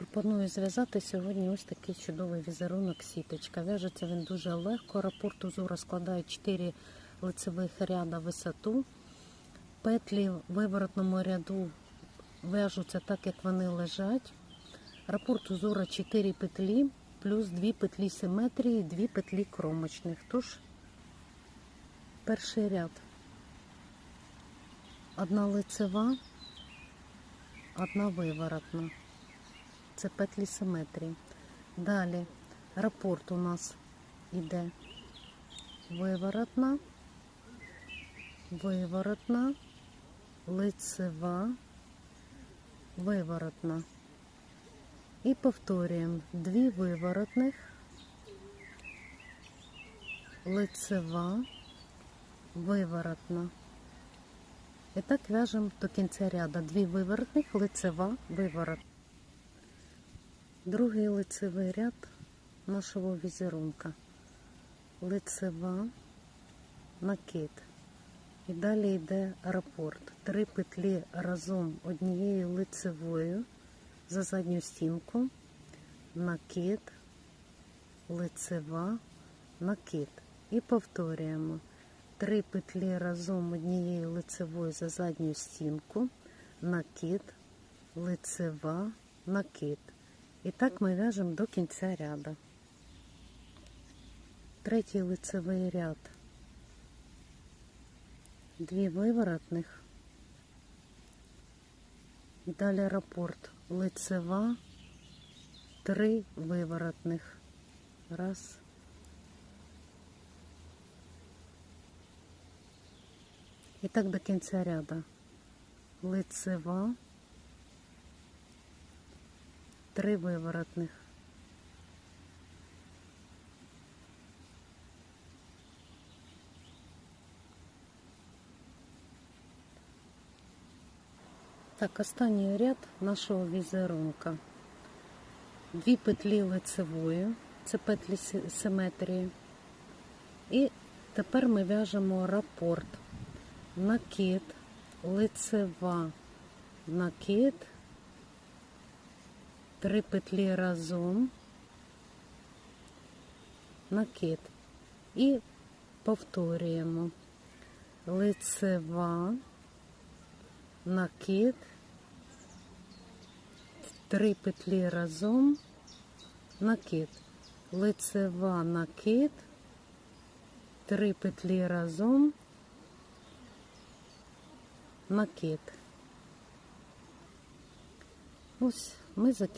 Пропоную зв'язати сьогодні ось такий чудовий візерунок сіточка. В'яжеться він дуже легко. Рапорт узора складає 4 лицевих ряда висоту. Петлі в виворотному ряду в'яжуться так, як вони лежать. Рапорт узора 4 петлі, плюс 2 петлі симетрії, 2 петлі кромочних. Тож, перший ряд. Одна лицева, одна виворотна. Це петлі симетрії. Далі рапорт у нас іде виворотна, виворотна, лицева, виворотна. І повторюємо дві виворотних, лицева, виворотна. І так в'яжемо до кінця ряду. Дві виворотних, лицева, виворотна. Другий лицевий ряд нашого візерунка. Лицева, накид. І далі йде рапорт. Три петлі разом однією лицевою за задню стінку, накид, лицева, накид. І повторюємо. Три петлі разом однією лицевою за задню стінку, накид, лицева, накид. І так ми в'яжемо до кінця ряду. Третій лицевий ряд. Дві виворотних. І далі рапорт. Лицева, три виворотних. Раз. І так до кінця ряду. Лицева. Три виворотних. Так, останній ряд нашого візерунка. Дві петлі лицевої, це петлі симетрії. І тепер ми в'яжемо рапорт. Накид, лицева, накид, три петлі разом, накид. І повторюємо. Лицева, накид, три петлі разом, накид, лицева, накид, три петлі разом, накид. Ось ми закінчили.